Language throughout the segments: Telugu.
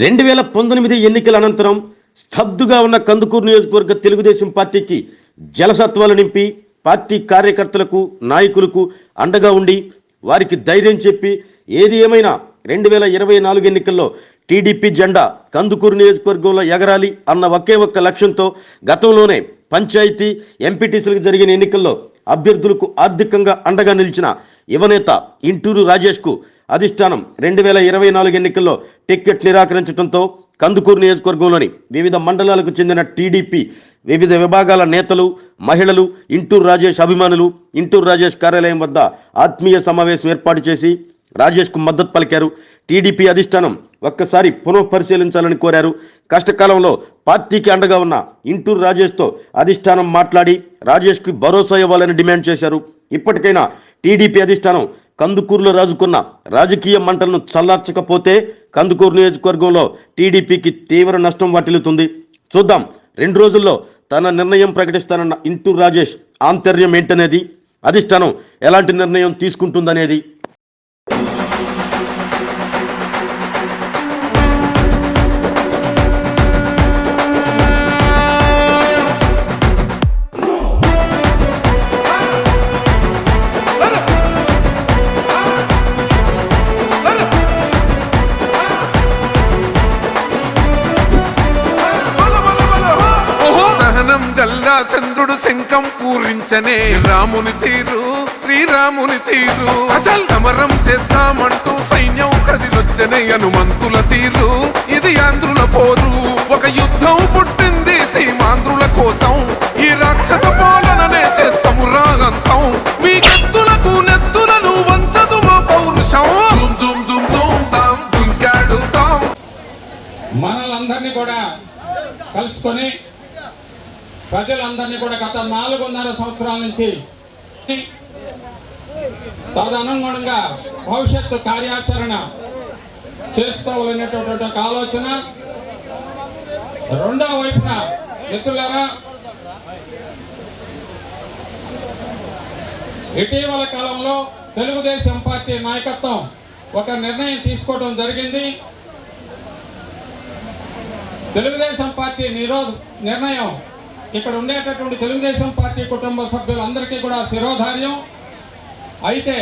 రెండు వేల పంతొమ్మిది ఎన్నికల అనంతరం స్తబ్దుగా ఉన్న కందుకూరు నియోజకవర్గ తెలుగుదేశం పార్టీకి జలసత్వాలు నింపి పార్టీ కార్యకర్తలకు నాయకులకు అండగా ఉండి వారికి ధైర్యం చెప్పి ఏది ఏమైనా రెండు వేల ఇరవై నాలుగు ఎన్నికల్లో టీడీపీ జెండా కందుకూరు నియోజకవర్గంలో ఎగరాలి అన్న ఒకే ఒక్క లక్ష్యంతో గతంలోనే పంచాయతీ ఎంపీటీసీలకు జరిగిన ఎన్నికల్లో అభ్యర్థులకు ఆర్థికంగా అండగా నిలిచిన యువనేత ఇంటూరు రాజేష్కు అధిష్టానం రెండు వేల ఇరవై నాలుగు ఎన్నికల్లో టికెట్ నిరాకరించడంతో కందుకూరు నియోజకవర్గంలోని వివిధ మండలాలకు చెందిన టీడీపీ వివిధ విభాగాల నేతలు మహిళలు ఇంటూరు రాజేష్ అభిమానులు ఇంటూరు రాజేష్ కార్యాలయం వద్ద ఆత్మీయ సమావేశం ఏర్పాటు చేసి రాజేష్కు మద్దతు పలికారు. టీడీపీ అధిష్టానం ఒక్కసారి పునఃపరిశీలించాలని కోరారు. కష్టకాలంలో పార్టీకి అండగా ఉన్న ఇంటూరు రాజేష్తో అధిష్టానం మాట్లాడి రాజేష్కి భరోసా ఇవ్వాలని డిమాండ్ చేశారు. ఇప్పటికైనా టీడీపీ అధిష్టానం కందుకూరులో రాజుకున్న రాజకీయ మంటలను చల్లార్చకపోతే కందుకూరు నియోజకవర్గంలో టీడీపీకి తీవ్ర నష్టం వాటిల్లుతుంది. చూద్దాం రెండు రోజుల్లో తన నిర్ణయం ప్రకటిస్తానన్న ఇంటూ రాజేష్ ఆంతర్యం ఏంటనేది? అధిష్టానం ఎలాంటి నిర్ణయం తీసుకుంటుందనేది? పూరించనే రాముని తీరు శ్రీరాముని తీరు. అచల్ సమరం చేద్దామంటూ సైన్యం కదిలొచ్చనే హనుమంతుల తీరు. ఇది ఆంధ్రుల పోరు. ఒక యుద్ధం పుట్టింది సీమాంధ్రుల కోసం. ఈ రాక్షస పాలననే చేస్తాము రాగంతం. మీ కత్తులకు నెత్తులను వంచదు మా పౌరుషం. దుమ్ దుమ్ తాం తాం మనలందరినీ కూడా కలుసుకొని ప్రజలందరినీ కూడా గత నాలుగున్నర సంవత్సరాల నుంచి తదనుగుణంగా భవిష్యత్తు కార్యాచరణ చేసుకోవాలనేటటువంటి ఒక ఆలోచన. రెండో వైపున మిత్రులారా ఇటీవల కాలంలో తెలుగుదేశం పార్టీ నాయకత్వం ఒక నిర్ణయం తీసుకోవడం జరిగింది. తెలుగుదేశం పార్టీ నిరోధ నిర్ణయం ఇక్కడ ఉండేటటువంటి తెలుగుదేశం పార్టీ కుటుంబ సభ్యులందరికీ కూడా శిరోధార్యం. అయితే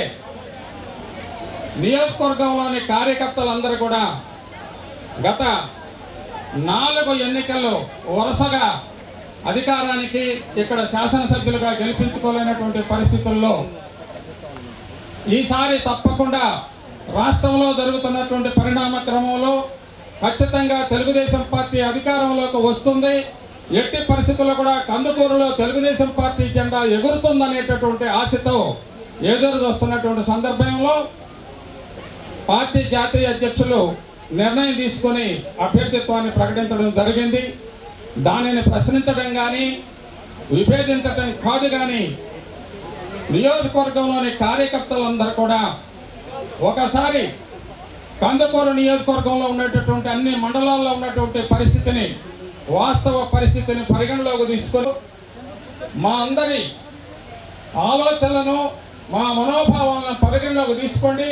నియోజకవర్గంలోని కార్యకర్తలందరూ కూడా గత నాలుగు ఎన్నికల్లో వరుసగా అధికారానికి ఇక్కడ శాసనసభ్యులుగా గెలిపించుకోలేనటువంటి పరిస్థితుల్లో ఈసారి తప్పకుండా రాష్ట్రంలో జరుగుతున్నటువంటి పరిణామ క్రమంలో ఖచ్చితంగా తెలుగుదేశం పార్టీ అధికారంలోకి వస్తుంది. ఎట్టి పరిస్థితుల్లో కూడా కందుకూరులో తెలుగుదేశం పార్టీ జెండా ఎగురుతుందనేటటువంటి ఆశతో ఎదురు చూస్తున్నటువంటి సందర్భంలో పార్టీ జాతీయ అధ్యక్షులు నిర్ణయం తీసుకొని అభ్యర్థిత్వాన్ని ప్రకటించడం జరిగింది. దానిని ప్రశ్నించడం కానీ విభేదించడం కాదు కానీ నియోజకవర్గంలోని కార్యకర్తలందరూ కూడా ఒకసారి కందుకూరు నియోజకవర్గంలో ఉన్నటువంటి అన్ని మండలాల్లో ఉన్నటువంటి పరిస్థితిని వాస్తవ పరిస్థితిని పరిగణలోకి తీసుకొని మా అందరి ఆలోచనలను మా మనోభావాలను పరిగణలోకి తీసుకోండి.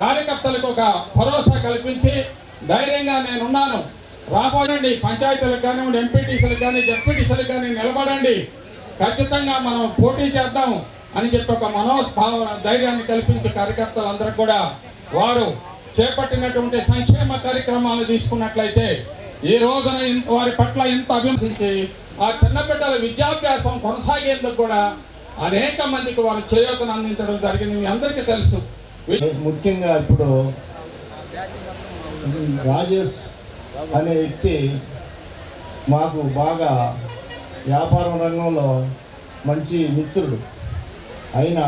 కార్యకర్తలకు ఒక భరోసా కల్పించి ధైర్యంగా నేనున్నాను. రాబోయండి పంచాయతీలకు కానివ్వండి ఎంపీటీసీలకు కానీ జడ్పీటీసీలకు కానీ నిలబడండి. ఖచ్చితంగా మనం పోటీ చేద్దాం అని చెప్పి ఒక మనోభావ ధైర్యాన్ని కల్పించే కార్యకర్తలందరూ కూడా వారు చేపట్టినటువంటి సంక్షేమ కార్యక్రమాలు తీసుకున్నట్లయితే ఈ రోజున వారి పట్ల ఇంత అభింసించి ఆ చిన్నబిడ్డల విద్యాభ్యాసం కొనసాగేందుకు కూడా అనేక మందికి వారు చేయూతను అందించడం జరిగింది. మీ అందరికీ తెలుసు. ముఖ్యంగా ఇప్పుడు రాజేష్ అనే వ్యక్తి మాకు బాగా వ్యాపారం రంగంలో మంచి మిత్రుడు. అయినా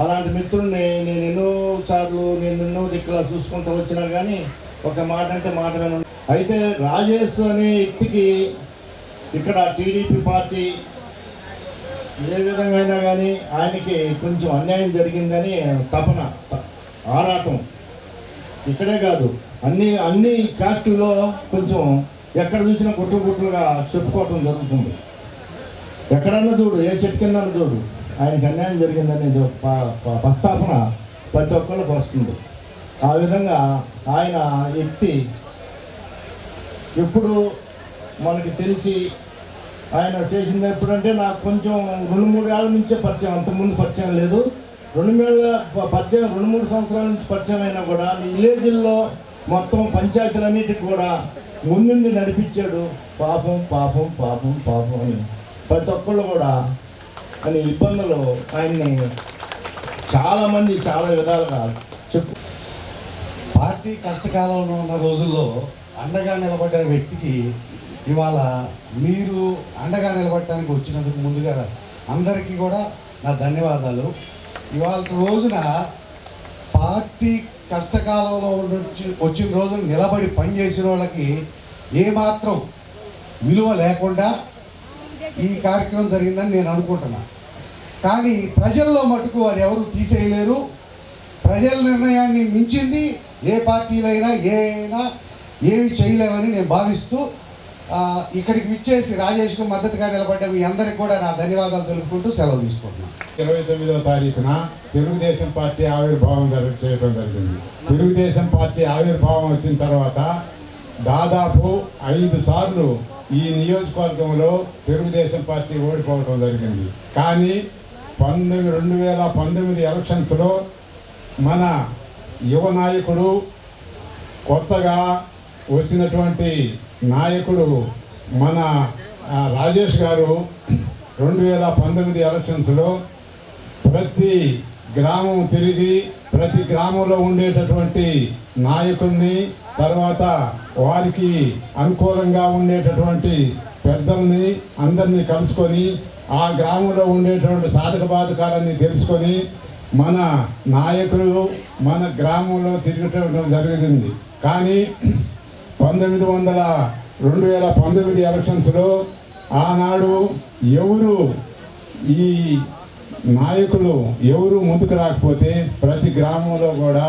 అలాంటి మిత్రుడిని నేను ఎన్నోసార్లు నేను ఎన్నో దిక్కులా చూసుకుంటూ వచ్చినా కానీ ఒక మాట అంటే మాట అయితే రాజేష్ అనే వ్యక్తికి ఇక్కడ టీడీపీ పార్టీ ఏ విధంగా అయినా కానీ ఆయనకి కొంచెం అన్యాయం జరిగిందని తపన ఆరాటం. ఇక్కడే కాదు అన్ని అన్ని కాస్టుల్లో కొంచెం ఎక్కడ చూసినా గుట్టు గుట్టులుగా చెప్పుకోవటం జరుగుతుంది. ఎక్కడన్నా చూడు ఏ చెట్టు కింద చూడు ఆయనకి అన్యాయం జరిగిందని ప్రస్తాపన ప్రతి ఒక్కళ్ళకి వస్తుంది. ఆ విధంగా ఆయన వ్యక్తి ఎప్పుడు మనకి తెలిసి ఆయన చేసింది ఎప్పుడంటే నాకు కొంచెం రెండు మూడు ఏళ్ళ నుంచే పరిచయం అంతకుముందు పరిచయం లేదు. రెండు వేల ప- పరిచయం రెండు మూడు సంవత్సరాల నుంచి పరిచయం అయినా కూడా ఈ విలేజ్ల్లో మొత్తం పంచాయతీలన్నిటికి కూడా ముందుండి నడిపించాడు. పాపం పాపం పాపం పాపం అని ప్రతి ఒక్కళ్ళు కూడా అని ఇబ్బందులు ఆయన్ని చాలామంది చాలా విధాలుగా చెప్పు పార్టీ కష్టకాలంలో ఉన్న రోజుల్లో అండగా నిలబడ్డ వ్యక్తికి ఇవాళ మీరు అండగా నిలబడటానికి వచ్చినందుకు ముందుగా అందరికీ కూడా నా ధన్యవాదాలు. ఇవాళ రోజున పార్టీ కష్టకాలంలో ఉండొచ్చి వచ్చిన రోజున నిలబడి పనిచేసిన వాళ్ళకి ఏమాత్రం విలువ లేకుండా ఈ కార్యక్రమం జరిగిందని నేను అనుకుంటున్నా. కానీ ప్రజల్లో మటుకు అది ఎవరు తీసేయలేరు. ప్రజల నిర్ణయాన్ని మించింది ఏ పార్టీలైనా ఏ అయినా ఏమి చేయలేవని నేను భావిస్తూ ఇక్కడికి విచ్చేసి రాజేష్కు మద్దతుగా నిలబడ్డ మీ అందరికి కూడా నా ధన్యవాదాలు తెలుపుకుంటూ సెలవు తీసుకుంటున్నాను. ఇరవై తొమ్మిదవ తారీఖున తెలుగుదేశం పార్టీ ఆవిర్భావం చేయడం జరిగింది. తెలుగుదేశం పార్టీ ఆవిర్భావం వచ్చిన తర్వాత దాదాపు ఐదు సార్లు ఈ నియోజకవర్గంలో తెలుగుదేశం పార్టీ ఓడిపోవడం జరిగింది. కానీ పంతొమ్మిది రెండు వేల పంతొమ్మిది ఎలక్షన్స్లో మన యువ నాయకుడు కొత్తగా వచ్చినటువంటి నాయకుడు మన రాజేష్ గారు రెండు వేల పంతొమ్మిది ఎలక్షన్స్లో ప్రతి గ్రామం తిరిగి ప్రతి గ్రామంలో ఉండేటటువంటి నాయకుల్ని తర్వాత వారికి అనుకూలంగా ఉండేటటువంటి పెద్దల్ని అందరినీ కలుసుకొని ఆ గ్రామంలో ఉండేటువంటి సాధక బాధకాలన్నీ తెలుసుకొని మన నాయకులు మన గ్రామంలో తిరగటం జరిగింది. కానీ పంతొమ్మిది వందల రెండు వేల పంతొమ్మిది ఎలక్షన్స్లో ఆనాడు ఎవరు ఈ నాయకులు ఎవరు ముందుకు రాకపోతే ప్రతి గ్రామంలో కూడా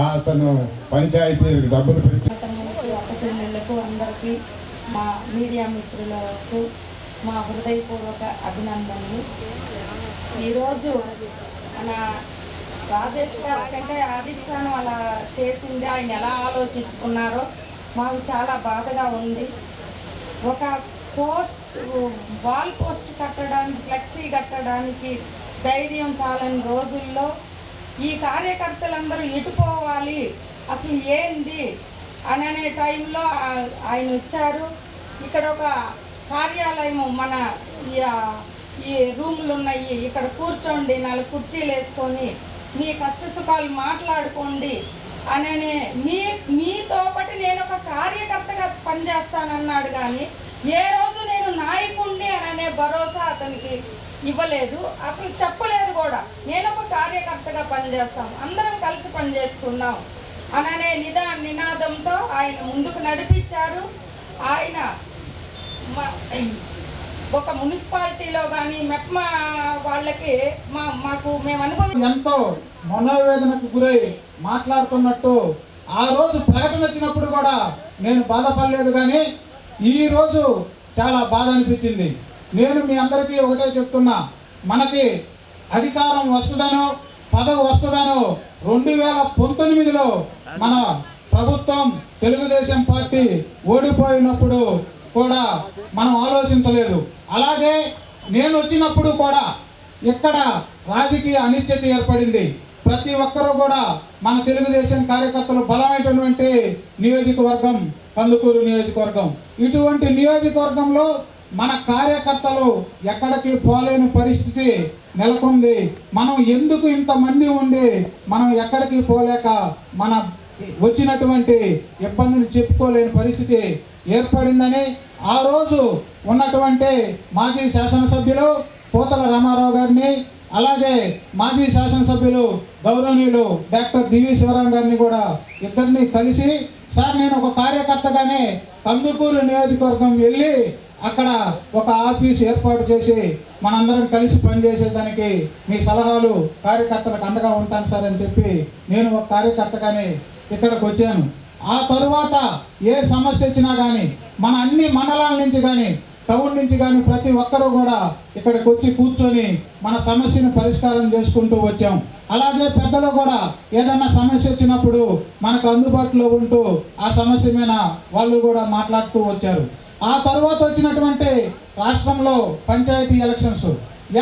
అతను పంచాయతీ డబ్బులు పెట్టి అందరికీ మా మీడియా మిత్రులకు మా హృదయపూర్వక అభినందనలు. ఈరోజు మన రాజేష్ గారి కంటే అధిష్టానం అలా చేసింది ఆయన ఎలా ఆలోచించుకున్నారో మాకు చాలా బాధగా ఉంది. ఒక పోస్ట్ వాల్ పోస్ట్ కట్టడానికి ఫ్లెక్సీ కట్టడానికి ధైర్యం చాలని రోజుల్లో ఈ కార్యకర్తలందరూ ఇటుపోవాలి అసలు ఏంది అని అనే టైంలో ఆయన వచ్చారు. ఇక్కడ ఒక కార్యాలయం మన ఈ ఈ రూములు ఉన్నాయి. ఇక్కడ కూర్చోండి నాలుగు కుర్చీలు వేసుకొని మీ కష్ట సుఖాలు మాట్లాడుకోండి. అని మీ మీతో పాటు నేను ఒక కార్యకర్తగా పనిచేస్తానన్నాడు కానీ ఏ రోజు నేను నాయకుణ్ణి అనే భరోసా అతనికి ఇవ్వలేదు. అసలు చెప్పలేదు కూడా. నేను ఒక కార్యకర్తగా పనిచేస్తాను అందరం కలిసి పనిచేస్తున్నాం అననే నిదా నినాదంతో ఆయన ముందుకు నడిపించారు. ఆయన ఒక మున్సిపాలిటీలో కానీ మెప్మా వాళ్ళకి మా మాకు మేము అనుభవం ఎంతో మనోవేదనకు గురై మాట్లాడుతున్నట్టు ఆ రోజు ప్రకటన వచ్చినప్పుడు కూడా నేను బాధపడలేదు కానీ ఈ రోజు చాలా బాధ అనిపించింది. నేను మీ అందరికీ ఒకటే చెప్తున్నా. మనకి అధికారం వస్తుందనో పదవి వస్తుందనో రెండు వేల పంతొమ్మిదిలో మన ప్రభుత్వం తెలుగుదేశం పార్టీ ఓడిపోయినప్పుడు కూడా మనం ఆలోచించలేదు. అలాగే నేను వచ్చినప్పుడు కూడా ఇక్కడ రాజకీయ అనిశ్చితి ఏర్పడింది ప్రతి ఒక్కరూ కూడా మన తెలుగుదేశం కార్యకర్తలు బలమైనటువంటి నియోజకవర్గం కందుకూరు నియోజకవర్గం. ఇటువంటి నియోజకవర్గంలో మన కార్యకర్తలు ఎక్కడికి పోలేని పరిస్థితి నెలకొంది. మనం ఎందుకు ఇంతమంది ఉండి మనం ఎక్కడికి పోలేక మన వచ్చినటువంటి ఇబ్బందిని చెప్పుకోలేని పరిస్థితి ఏర్పడిందని ఆ రోజు ఉన్నటువంటి మాజీ శాసనసభ్యులు పోతల రామారావు గారిని అలాగే మాజీ శాసనసభ్యులు గౌరవనీయులు డాక్టర్ డివి శివరాం గారిని కూడా ఇద్దరిని కలిసి సార్ నేను ఒక కార్యకర్తగానే కందుకూరు నియోజకవర్గం వెళ్ళి అక్కడ ఒక ఆఫీస్ ఏర్పాటు చేసి మనందరం కలిసి పనిచేసేదానికి మీ సలహాలు కార్యకర్తలకు అండగా ఉంటాను సార్ అని చెప్పి నేను ఒక కార్యకర్తగానే ఇక్కడికి వచ్చాను. ఆ తరువాత ఏ సమస్య వచ్చినా కానీ మన అన్ని మండలాల నుంచి కానీ టౌన్ నుంచి కానీ ప్రతి ఒక్కరూ కూడా ఇక్కడికి వచ్చి కూర్చొని మన సమస్యను పరిష్కారం చేసుకుంటూ వచ్చాం. అలాగే పెద్దలు కూడా ఏదైనా సమస్య వచ్చినప్పుడు మనకు అందుబాటులో ఉంటూ ఆ సమస్య మీద వాళ్ళు కూడా మాట్లాడుతూ వచ్చారు. ఆ తర్వాత వచ్చినటువంటి రాష్ట్రంలో పంచాయతీ ఎలక్షన్స్.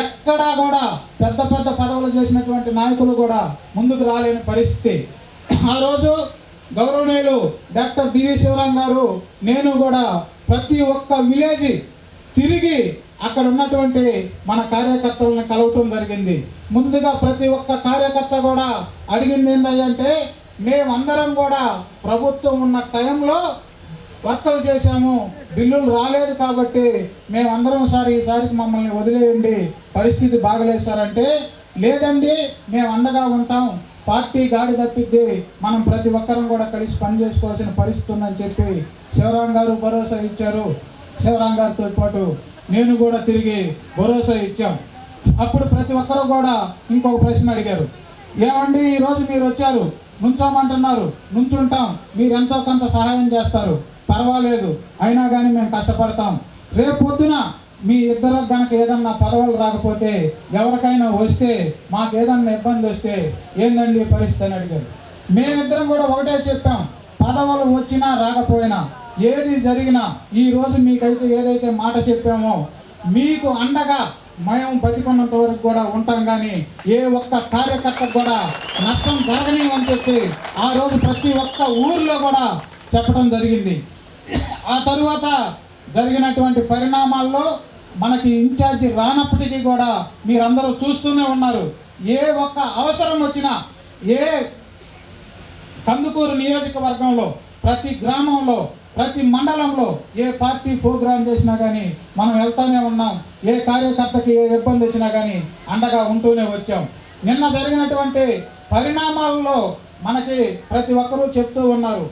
ఎక్కడా కూడా పెద్ద పెద్ద పదవులు చేసినటువంటి నాయకులు కూడా ముందుకు రాలేని పరిస్థితి. ఆ రోజు గౌరవనీయులు డాక్టర్ దివి శివరాం గారు నేను కూడా ప్రతి ఒక్క విలేజ్ తిరిగి అక్కడ ఉన్నటువంటి మన కార్యకర్తలను కలవటం జరిగింది. ముందుగా ప్రతి ఒక్క కార్యకర్త కూడా అడిగింది ఏంటంటే మేమందరం కూడా ప్రభుత్వం ఉన్న టైంలో వర్కలు చేశాము బిల్లులు రాలేదు కాబట్టి మేమందరం సార్ ఈసారికి మమ్మల్ని వదిలేయండి పరిస్థితి బాగలేదు సార్ అంటే లేదండి మేము అండగా ఉంటాం. పార్టీ గాడి తప్పిద్ది మనం ప్రతి ఒక్కరం కూడా కలిసి పని చేసుకోవాల్సిన పరిస్థితి ఉందని చెప్పి శివరాం గారు భరోసా ఇచ్చారు. శివరాం గారితో పాటు నేను కూడా తిరిగి భరోసా ఇచ్చాం. అప్పుడు ప్రతి ఒక్కరూ కూడా ఇంకొక ప్రశ్న అడిగారు. ఏమండి ఈరోజు మీరు వచ్చారు. నుంచోమంటున్నారు. నుంచుంటాం. మీరు ఎంతో కొంత సహాయం చేస్తారు. పర్వాలేదు. అయినా కానీ మేము కష్టపడతాం. రేపు పొద్దున మీ ఇద్దరు గనక ఏదన్నా పదవులు రాకపోతే ఎవరికైనా వస్తే మాకు ఏదన్నా ఇబ్బంది వస్తే ఏందండి పరిస్థితి అని అడిగారు. మేమిద్దరం కూడా ఒకటే చెప్పాం పదవులు వచ్చినా రాకపోయినా ఏది జరిగినా ఈరోజు మీకైతే ఏదైతే మాట చెప్పామో మీకు అండగా మేము బతికున్నంత వరకు కూడా ఉంటాం కానీ ఏ ఒక్క కార్యకర్తకు కూడా నష్టం జరగని అని చెప్పి ఆ రోజు ప్రతి ఒక్క ఊర్లో కూడా చెప్పడం జరిగింది. ఆ తరువాత జరిగినటువంటి పరిణామాల్లో మనకి ఇన్ఛార్జి రానప్పటికీ కూడా మీరందరూ చూస్తూనే ఉన్నారు. ఏ ఒక్క అవసరం వచ్చినా ఏ కందుకూరు నియోజకవర్గంలో ప్రతి గ్రామంలో ప్రతి మండలంలో ఏ పార్టీ ప్రోగ్రాం చేసినా కానీ మనం వెళ్తూనే ఉన్నాం. ఏ కార్యకర్తకి ఏ ఇబ్బంది వచ్చినా కానీ అండగా ఉంటూనే వచ్చాం. నిన్న జరిగినటువంటి పరిణామాలలో మనకి ప్రతి ఒక్కరూ చెప్తూ ఉన్నారు.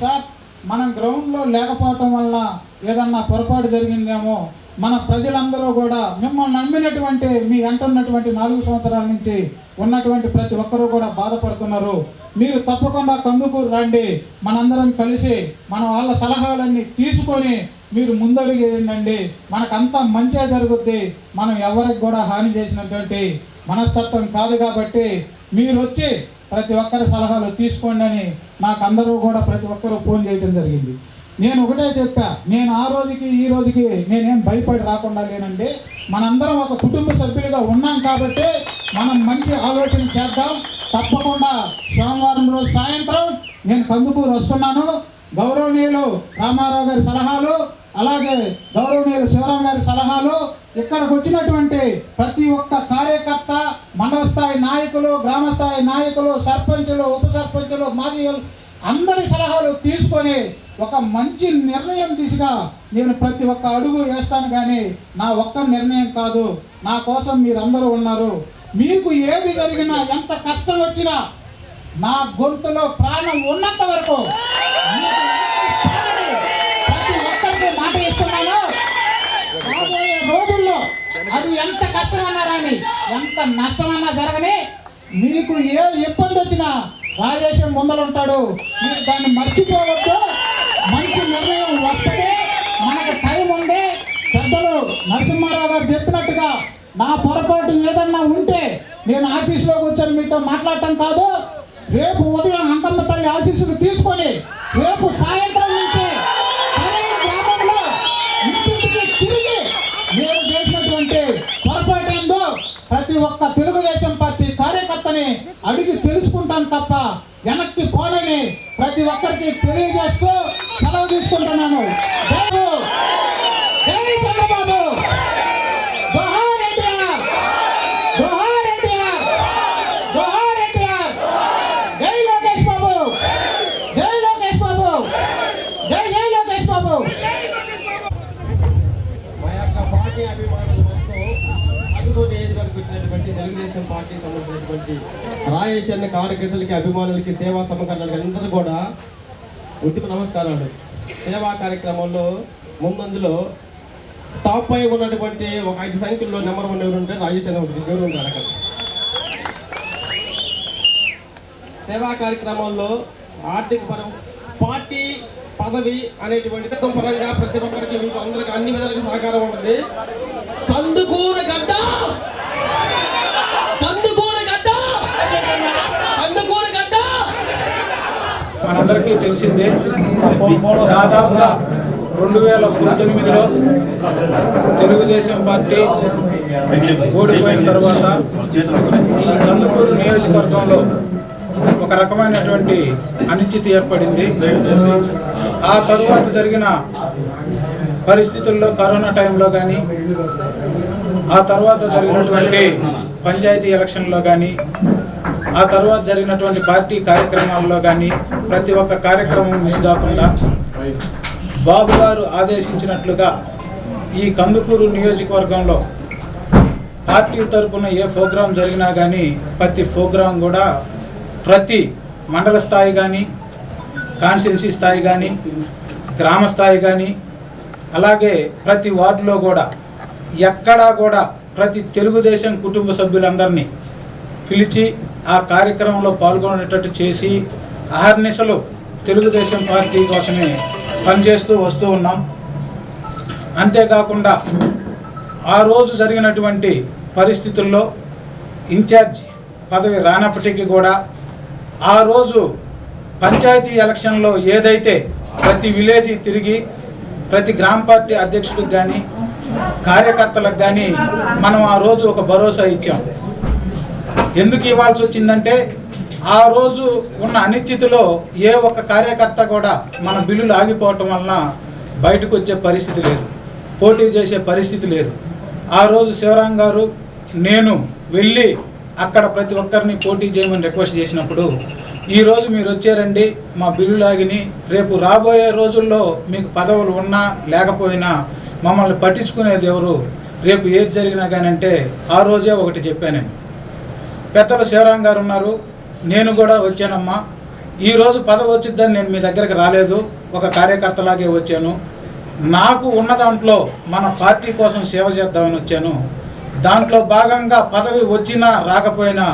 సార్ మనం గ్రౌండ్లో లేకపోవటం వల్ల ఏదన్నా పొరపాటు జరిగిందేమో మన ప్రజలందరూ కూడా మిమ్మల్ని నమ్మినటువంటి మీ అంటున్నటువంటి నాలుగు సంవత్సరాల నుంచి ఉన్నటువంటి ప్రతి ఒక్కరూ కూడా బాధపడుతున్నారు. మీరు తప్పకుండా కందుకూరు రండి. మనందరం కలిసి మన వాళ్ళ సలహాలన్నీ తీసుకొని మీరు ముందడుగు మనకంతా మంచిగా జరుగుద్ది. మనం ఎవరికి కూడా హాని చేసినటువంటి మనస్తత్వం కాదు కాబట్టి మీరు వచ్చి ప్రతి ఒక్కరి సలహాలు తీసుకోండి అని నాకు అందరూ కూడా ప్రతి ఒక్కరూ ఫోన్ చేయడం జరిగింది. నేను ఒకటే చెప్పా నేను ఆ రోజుకి ఈ రోజుకి నేనేం భయపడి రాకుండా లేనండి. మనందరం ఒక కుటుంబ సభ్యులుగా ఉన్నాం కాబట్టి మనం మంచి ఆలోచన చేద్దాం. తప్పకుండా సోమవారం రోజు సాయంత్రం నేను కందుకూరు వస్తున్నాను. గౌరవనీయులు రామారావు గారి సలహాలు అలాగే గౌరవనీయులు శివరాం గారి సలహాలు ఇక్కడికి వచ్చినటువంటి ప్రతి ఒక్క కార్యకర్త మండల స్థాయి నాయకులు గ్రామ స్థాయి నాయకులు సర్పంచులు ఉప సర్పంచులు మాజీలు అందరి సలహాలు తీసుకొని ఒక మంచి నిర్ణయం దిశగా నేను ప్రతి ఒక్క అడుగు వేస్తాను కానీ నా ఒక్క నిర్ణయం కాదు. నా కోసం మీరందరూ ఉన్నారు. మీకు ఏది జరిగినా ఎంత కష్టం వచ్చినా నా గొంతులో ప్రాణం ఉన్నంత వరకు మీకు ప్రతి ఒక్కరికి మాట ఇస్తున్నాను రాబోయే రోజుల్లో అది ఎంత కష్టమన్నా రాని ఎంత నష్టమన్నా జరగని మీకు ఏ ఇబ్బంది వచ్చినా రాజేశం ముందలుంటాడు మీరు దాన్ని మర్చిపోవద్దు. మంచి నిర్ణయం వస్తే మనకు టైం ఉంది. పెద్దలు నరసింహారావు గారు చెప్పినట్టుగా నా పొరపాటు ఏదన్నా ఉంటే నేను ఆఫీస్లో కూర్చొని మీతో మాట్లాడటం కాదు. రేపు ఉదయం అంకమ్మ తల్లి ఆశీస్సులు తీసుకొని రేపు సాయంత్రం ప్రతి ఒక్క తెలుగుదేశం పార్టీ కార్యకర్తని అడిగి తెలుసుకుంటాను తప్ప వెనక్కి పోనని ప్రతి ఒక్కరికి తెలియజేస్తూ సెలవు తీసుకుంటున్నాను. సంబంధించినటువంటి రాయేశ్వర కార్యకర్తలకి అభిమానులకి సేవా సమకరణలకి అందరూ కూడా ఉద్యమ నమస్కారాలు. సేవా కార్యక్రమంలో ముందందులో టాప్ ఫైవ్ ఉన్నటువంటి ఒక ఐదు సంఖ్యలో నెంబర్ వన్ ఎవరు ఉంటే రాజేష్ అనే ఒకటి ఎవరు ఉంటారు అక్కడ సేవా కార్యక్రమంలో ఆర్థిక పరం పార్టీ పదవి అనేటువంటి పరంగా ప్రతి ఒక్కరికి మీకు అందరికి అన్ని విధాలుగా సహకారం ఉంటుంది. కందుకూరు గడ్డ! మనందరికీ తెలిసిందే దాదాపుగా రెండు వేల పంతొమ్మిదిలో తెలుగుదేశం పార్టీ ఓడిపోయిన తర్వాత ఈ కందుకూరు నియోజకవర్గంలో ఒక రకమైనటువంటి అనిశ్చితి ఏర్పడింది. ఆ తరువాత జరిగిన పరిస్థితుల్లో కరోనా టైంలో కానీ ఆ తర్వాత జరిగినటువంటి పంచాయతీ ఎలక్షన్లో కానీ ఆ తర్వాత జరిగినటువంటి పార్టీ కార్యక్రమాల్లో కానీ ప్రతి ఒక్క కార్యక్రమం మిస్ కాకుండా బాబు గారు ఆదేశించినట్లుగా ఈ కందుకూరు నియోజకవర్గంలో పార్టీ తరఫున ఏ ప్రోగ్రాం జరిగినా కానీ ప్రతి ప్రోగ్రాం కూడా ప్రతి మండల స్థాయి కానీ కాన్స్టిట్యున్సీ స్థాయి కానీ గ్రామ స్థాయి కానీ అలాగే ప్రతి వార్డులో కూడా ఎక్కడా కూడా ప్రతి తెలుగుదేశం కుటుంబ సభ్యులందరినీ పిలిచి ఆ కార్యక్రమంలో పాల్గొనేటట్టు చేసి అహర్నిశలు తెలుగుదేశం పార్టీ కోసమే పనిచేస్తూ వస్తూ ఉన్నాం. అంతేకాకుండా ఆ రోజు జరిగినటువంటి పరిస్థితుల్లో ఇన్ఛార్జ్ పదవి రానప్పటికీ కూడా ఆ రోజు పంచాయతీ ఎలక్షన్లో ఏదైతే ప్రతి విలేజ్ తిరిగి ప్రతి గ్రామ పార్టీ అధ్యక్షుడికి కానీ కార్యకర్తలకు కానీ మనం ఆ రోజు ఒక భరోసా ఇచ్చాం. ఎందుకు ఇవ్వాల్సి వచ్చిందంటే ఆ రోజు ఉన్న అనిశ్చితిలో ఏ ఒక్క కార్యకర్త కూడా మన బిల్లులు ఆగిపోవటం వలన బయటకు వచ్చే పరిస్థితి లేదు. పోటీ చేసే పరిస్థితి లేదు. ఆ రోజు శివరాం గారు నేను వెళ్ళి అక్కడ ప్రతి ఒక్కరిని పోటీ చేయమని రిక్వెస్ట్ చేసినప్పుడు ఈరోజు మీరు వచ్చారండి మా బిల్లులు ఆగిని రేపు రాబోయే రోజుల్లో మీకు పదవులు ఉన్నా లేకపోయినా మమ్మల్ని పట్టించుకునేది ఎవరు? రేపు ఏది జరిగినా కానంటే ఆ రోజే ఒకటి చెప్పానండి పెద్దలు శివరాం గారు ఉన్నారు నేను కూడా వచ్చానమ్మా. ఈరోజు పదవి వచ్చిద్దని నేను మీ దగ్గరికి రాలేదు. ఒక కార్యకర్తలాగే వచ్చాను. నాకు ఉన్న దాంట్లో మన పార్టీ కోసం సేవ చేద్దామని వచ్చాను. దాంట్లో భాగంగా పదవి వచ్చినా రాకపోయినా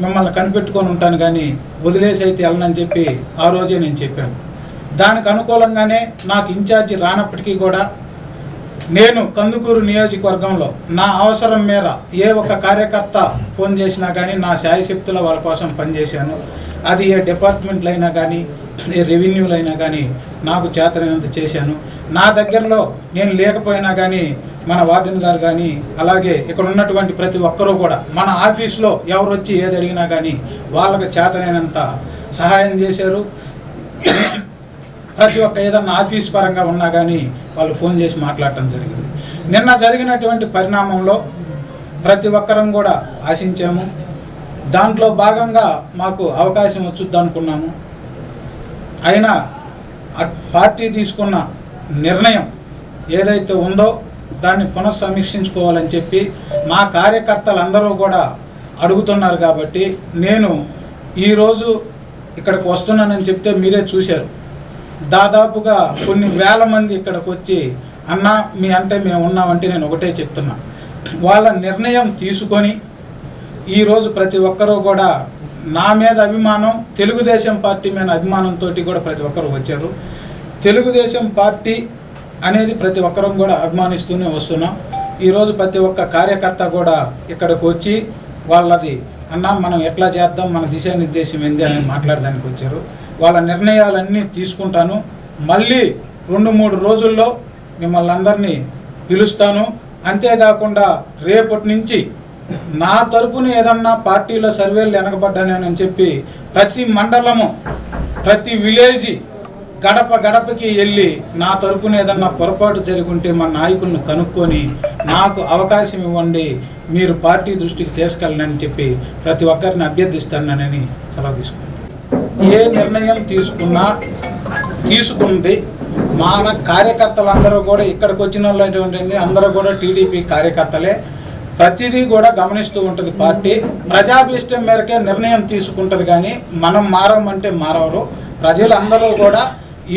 మిమ్మల్ని కనిపెట్టుకొని ఉంటాను కానీ వదిలేసి అయితే వెళ్ళనని చెప్పి ఆ రోజే నేను చెప్పాను. దానికి అనుకూలంగానే నాకు ఇన్ఛార్జి రానప్పటికీ కూడా నేను కందుకూరు నియోజకవర్గంలో నా అవసరం మేర ఏ ఒక్క కార్యకర్త ఫోన్ చేసినా కానీ నా శాయశక్తుల వాళ్ళ కోసం పనిచేశాను. అది ఏ డిపార్ట్మెంట్లు అయినా కానీ ఏ రెవెన్యూలు అయినా కానీ నాకు చేతనైనంత చేశాను. నా దగ్గరలో నేను లేకపోయినా కానీ మన వార్డెన్ గారు కానీ అలాగే ఇక్కడ ఉన్నటువంటి ప్రతి ఒక్కరూ కూడా మన ఆఫీస్లో ఎవరు వచ్చి ఏది అడిగినా కానీ వాళ్ళకి చేతనైనంత సహాయం చేశారు. ప్రతి ఒక్క ఏదన్నా ఆఫీస్ పరంగా ఉన్నా కానీ వాళ్ళు ఫోన్ చేసి మాట్లాడటం జరిగింది. నిన్న జరిగినటువంటి పరిణామంలో ప్రతి ఒక్కరం కూడా ఆశించాము. దాంట్లో భాగంగా మాకు అవకాశం వచ్చుద్ది అనుకున్నాము. అయినా పార్టీ తీసుకున్న నిర్ణయం ఏదైతే ఉందో దాన్ని పునఃసమీక్షించుకోవాలని చెప్పి మా కార్యకర్తలందరూ కూడా అడుగుతున్నారు కాబట్టి నేను ఈరోజు ఇక్కడికి వస్తున్నానని చెప్తే మీరే చూశారు. దాదాపుగా కొన్ని వేల మంది ఇక్కడికి వచ్చి అన్న మీ అంటే మేము ఉన్నామంటే నేను ఒకటే చెప్తున్నా. వాళ్ళ నిర్ణయం తీసుకొని ఈరోజు ప్రతి ఒక్కరూ కూడా నా మీద అభిమానం తెలుగుదేశం పార్టీ మీద అభిమానంతో కూడా ప్రతి ఒక్కరు వచ్చారు. తెలుగుదేశం పార్టీ అనేది ప్రతి ఒక్కరం కూడా అభిమానిస్తూనే వస్తున్నాం. ఈరోజు ప్రతి ఒక్క కార్యకర్త కూడా ఇక్కడికి వచ్చి వాళ్ళది అన్న మనం ఎట్లా చేద్దాం మన దిశానిర్దేశం ఏంది అని మాట్లాడడానికి వచ్చారు. వాళ్ళ నిర్ణయాలన్నీ తీసుకుంటాను. మళ్ళీ రెండు మూడు రోజుల్లో మిమ్మల్ని అందరినీ పిలుస్తాను. అంతేకాకుండా రేపటి నుంచి నా తరపున ఏదన్నా పార్టీలో సర్వేలు వెనకబడ్డానని చెప్పి ప్రతి మండలము ప్రతి విలేజ్ గడప గడపకి వెళ్ళి నా తరపున ఏదన్నా పొరపాటు జరుగుంటే మా నాయకులను కనుక్కొని నాకు అవకాశం ఇవ్వండి మీరు పార్టీ దృష్టికి తీసుకెళ్ళనని చెప్పి ప్రతి ఒక్కరిని అభ్యర్థిస్తానని సెలవు తీసుకున్నాను ఏ నిర్ణయం తీసుకున్నా తీసుకుంది. మన కార్యకర్తలందరూ కూడా ఇక్కడికి వచ్చిన వాళ్ళు అందరూ కూడా టీడీపీ కార్యకర్తలే. ప్రతిదీ కూడా గమనిస్తూ ఉంటుంది పార్టీ. ప్రజాభీష్టం మేరకే నిర్ణయం తీసుకుంటుంది కానీ మనం మారమంటే మారవరు. ప్రజలందరూ కూడా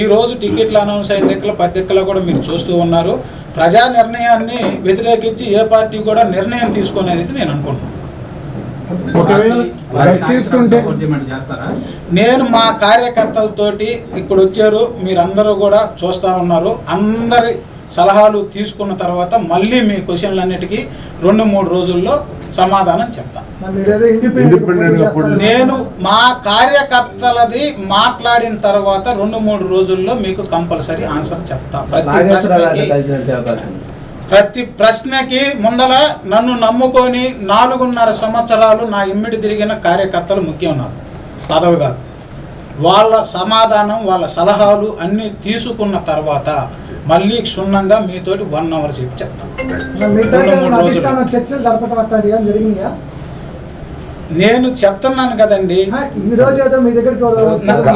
ఈరోజు టికెట్లు అనౌన్స్ అయిన దిక్కుల పది దిక్కుల కూడా మీరు చూస్తూ ఉన్నారు. ప్రజా నిర్ణయాన్ని వ్యతిరేకించి ఏ పార్టీ కూడా నిర్ణయం తీసుకునేది నేను అనుకుంటున్నాను. నేను మా కార్యకర్తలతోటి ఇప్పుడు వచ్చారు మీరందరూ కూడా చూస్తూ ఉన్నారు. అందరి సలహాలు తీసుకున్న తర్వాత మళ్ళీ మీ క్వశ్చన్లన్నిటికీ రెండు మూడు రోజుల్లో సమాధానం చెప్తా. నేను మా కార్యకర్తలది మాట్లాడిన తర్వాత రెండు మూడు రోజుల్లో మీకు కంపల్సరీ ఆన్సర్ చెప్తా. ప్రతి ప్రశ్నకి ప్రతి ప్రశ్నకి ముందల నన్ను నమ్ముకొని నాలుగున్నర సంవత్సరాలు నా ఇమ్మిడి తిరిగిన కార్యకర్తలు ముఖ్యం నాకు పదవి కాదు వాళ్ళ సమాధానం వాళ్ళ సలహాలు అన్నీ తీసుకున్న తర్వాత మళ్ళీ క్షుణ్ణంగా మీతోటి వన్ అవర్ చెప్పి చెప్తాను నేను చెప్తున్నాను కదండి.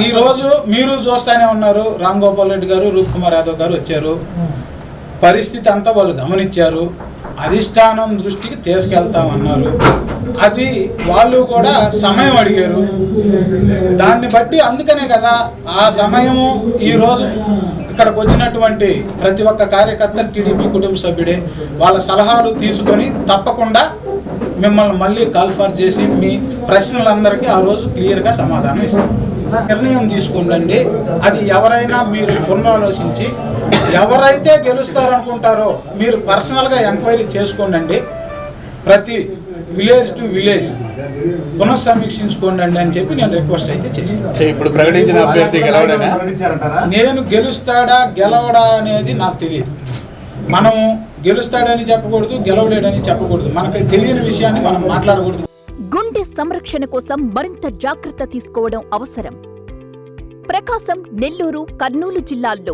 ఈ రోజు మీరు చూస్తానే ఉన్నారు. రామ్ గోపాల్ రెడ్డి గారు రూప్ కుమార్ యాదవ్ గారు వచ్చారు. పరిస్థితి అంతా వాళ్ళు గమనించారు. అధిష్టానం దృష్టికి తీసుకెళ్తామన్నారు అది వాళ్ళు కూడా సమయం అడిగారు. దాన్ని బట్టి అందుకనే కదా ఆ సమయము ఈరోజు ఇక్కడికి వచ్చినటువంటి ప్రతి ఒక్క కార్యకర్త టీడీపీ కుటుంబ సభ్యుడే వాళ్ళ సలహాలు తీసుకొని తప్పకుండా మిమ్మల్ని మళ్ళీ కాల్ఫర్ చేసి మీ ప్రశ్నలందరికీ ఆ రోజు క్లియర్గా సమాధానం ఇస్తారు నిర్ణయం తీసుకుండండి అది ఎవరైనా మీరు పునరాలోచించి ఎవరైతే గెలుస్తారనుకుంటారో మీరు పర్సనల్గా ఎంక్వైరీ చేసుకోండి ప్రతి విలేజ్ టు విలేజ్ పునఃసమీక్షించుకోండి అని చెప్పి నేను రిక్వెస్ట్ అయితే చేశాను. ఇప్పుడు ప్రకటించిన అభ్యర్థి గెలవడమే నేను గెలుస్తాడా గెలవడా అనేది నాకు తెలియదు. మనం గెలుస్తాడని చెప్పకూడదు గెలవలేడని చెప్పకూడదు. మనకి తెలియని విషయాన్ని మనం మాట్లాడకూడదు. గుండె సంరక్షణ కోసం మరింత జాగ్రత్త తీసుకోవడం అవసరం. ప్రకాశం నెల్లూరు కర్నూలు జిల్లాల్లో